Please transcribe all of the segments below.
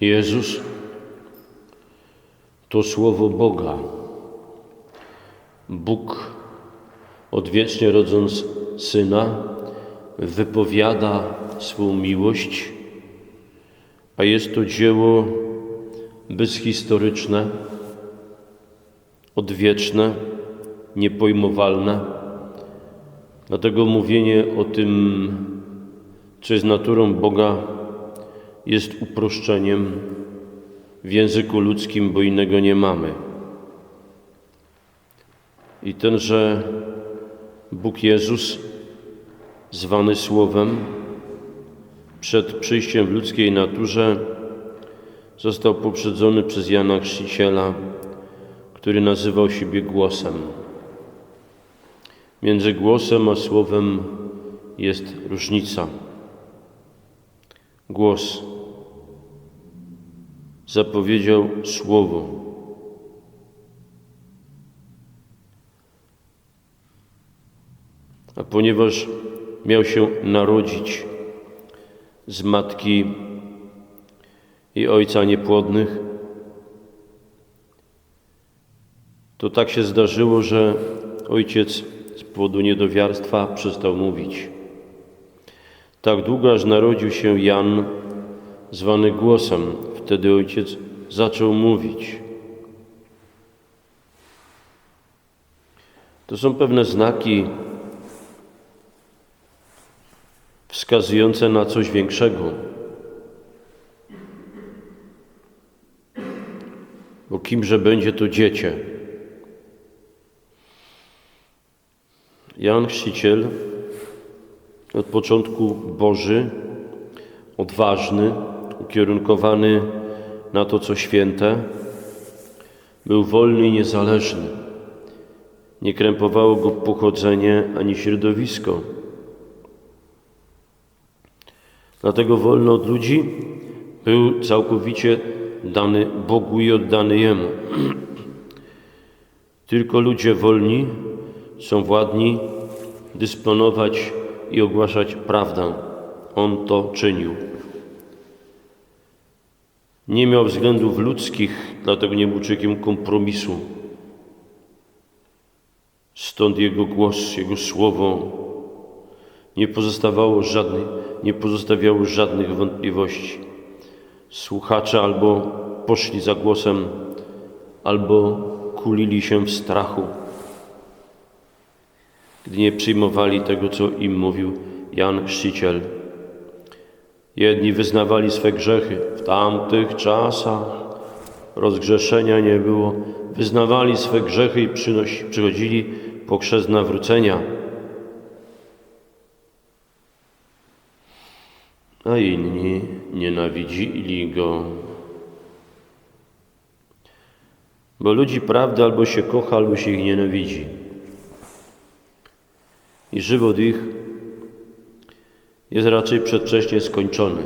Jezus to Słowo Boga. Bóg, odwiecznie rodząc Syna, wypowiada swą miłość, a jest to dzieło bezhistoryczne, odwieczne, niepojmowalne. Dlatego mówienie o tym, co jest naturą Boga, jest uproszczeniem w języku ludzkim, bo innego nie mamy. I tenże Bóg Jezus, zwany Słowem, przed przyjściem w ludzkiej naturze został poprzedzony przez Jana Chrzciciela, który nazywał siebie głosem. Między głosem a słowem jest różnica. Głos zapowiedział słowo. A ponieważ miał się narodzić z matki i ojca niepłodnych, to tak się zdarzyło, że ojciec z powodu niedowiarstwa przestał mówić. Tak długo, aż narodził się Jan, zwany głosem. Wtedy ojciec zaczął mówić. To są pewne znaki wskazujące na coś większego. Bo kimże będzie to dziecię? Jan Chrzciciel od początku Boży, odważny, ukierunkowany na to, co święte, był wolny i niezależny. Nie krępowało go pochodzenie ani środowisko. Dlatego wolny od ludzi był całkowicie dany Bogu i oddany Jemu. Tylko ludzie wolni są władni dysponować i ogłaszać prawdę. On to czynił. Nie miał względów ludzkich, dlatego nie był człowiekiem kompromisu. Stąd jego głos, jego słowo nie pozostawało żadnych, nie pozostawiało żadnych wątpliwości. Słuchacze albo poszli za głosem, albo kulili się w strachu gdy nie przyjmowali tego, co im mówił Jan Chrzciciel. Jedni wyznawali swe grzechy. W tamtych czasach rozgrzeszenia nie było. Wyznawali swe grzechy i przynosi, przychodzili po chrzest nawrócenia. A inni nienawidzili go. Bo ludzi prawdy albo się kocha, albo się ich nienawidzi i żywot ich jest raczej przedwcześnie skończony.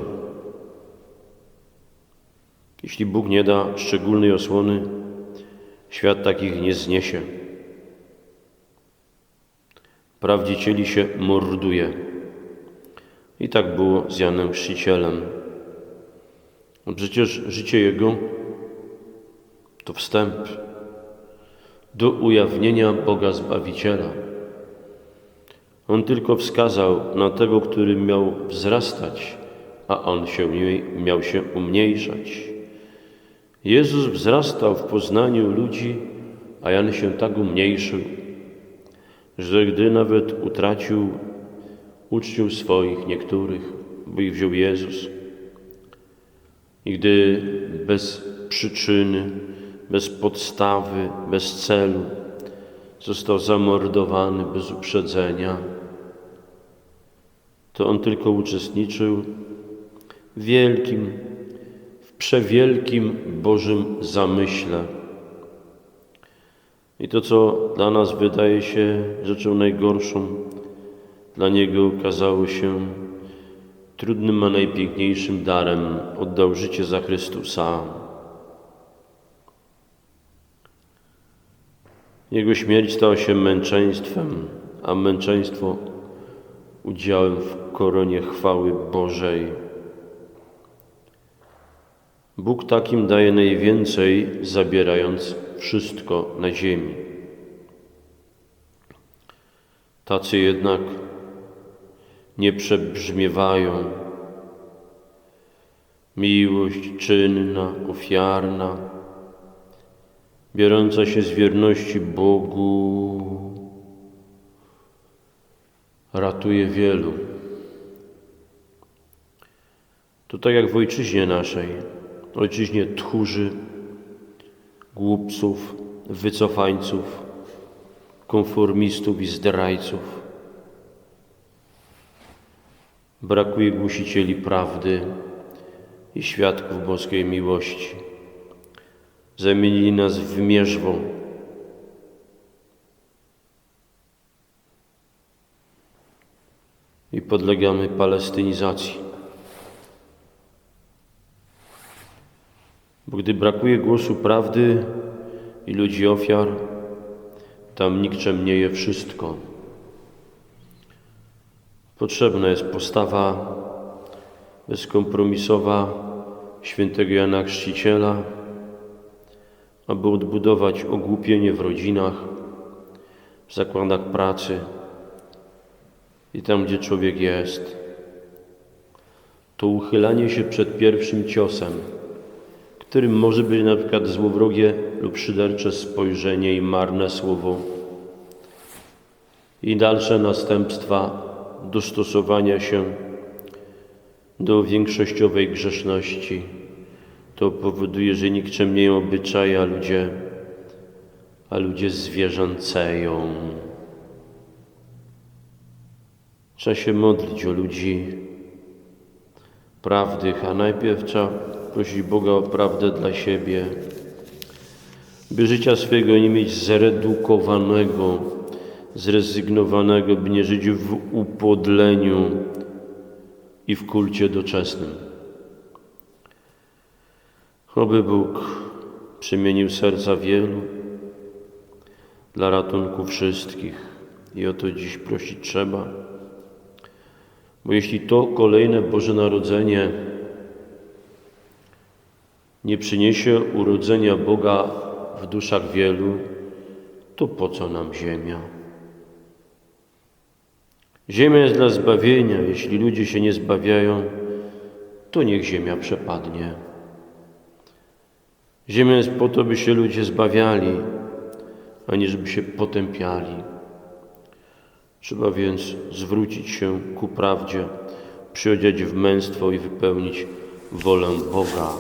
Jeśli Bóg nie da szczególnej osłony, świat takich nie zniesie. Prawdzicieli się morduje. I tak było z Janem Chrzcicielem. No przecież życie Jego to wstęp do ujawnienia Boga Zbawiciela. On tylko wskazał na tego, który miał wzrastać, a on się miał się umniejszać. Jezus wzrastał w poznaniu ludzi, a Jan się tak umniejszył, że gdy nawet utracił uczniów swoich, niektórych, bo ich wziął Jezus, i gdy bez przyczyny, bez podstawy, bez celu został zamordowany bez uprzedzenia, to on tylko uczestniczył w wielkim, w przewielkim Bożym zamyśle. I to, co dla nas wydaje się rzeczą najgorszą, dla Niego okazało się trudnym, a najpiękniejszym darem. Oddał życie za Chrystusa. Jego śmierć stała się męczeństwem, a męczeństwo udziałem w koronie chwały Bożej. Bóg takim daje najwięcej, zabierając wszystko na ziemi. Tacy jednak nie przebrzmiewają. Miłość czynna, ofiarna, biorąca się z wierności Bogu, ratuje wielu. To tak jak w ojczyźnie naszej, ojczyźnie tchórzy, głupców, wycofańców, konformistów i zdrajców. Brakuje głosicieli prawdy i świadków boskiej miłości. Zamienili nas w mierzwo. I podlegamy palestynizacji. Bo gdy brakuje głosu prawdy i ludzi ofiar, tam nikczemnieje wszystko. Potrzebna jest postawa bezkompromisowa świętego Jana Chrzciciela, aby odbudować ogłupienie w rodzinach, w zakładach pracy i tam, gdzie człowiek jest. To uchylanie się przed pierwszym ciosem, którym może być na przykład złowrogie lub szydercze spojrzenie i marne słowo i dalsze następstwa dostosowania się do większościowej grzeszności. To powoduje, że nikczemnieją obyczaje, a ludzie, a ludzie zwierzęceją. Trzeba się modlić o ludzi prawdy, a najpierw trzeba prosić Boga o prawdę dla siebie, by życia swojego nie mieć zredukowanego, zrezygnowanego, by nie żyć w upodleniu i w kulcie doczesnym. Oby Bóg przemienił serca wielu dla ratunku wszystkich i o to dziś prosić trzeba. Bo jeśli to kolejne Boże Narodzenie nie przyniesie urodzenia Boga w duszach wielu, to po co nam ziemia? Ziemia jest dla zbawienia. Jeśli ludzie się nie zbawiają, to niech ziemia przepadnie. Ziemia jest po to, by się ludzie zbawiali, a nie żeby się potępiali. Trzeba więc zwrócić się ku prawdzie, przyodziać w męstwo i wypełnić wolę Boga.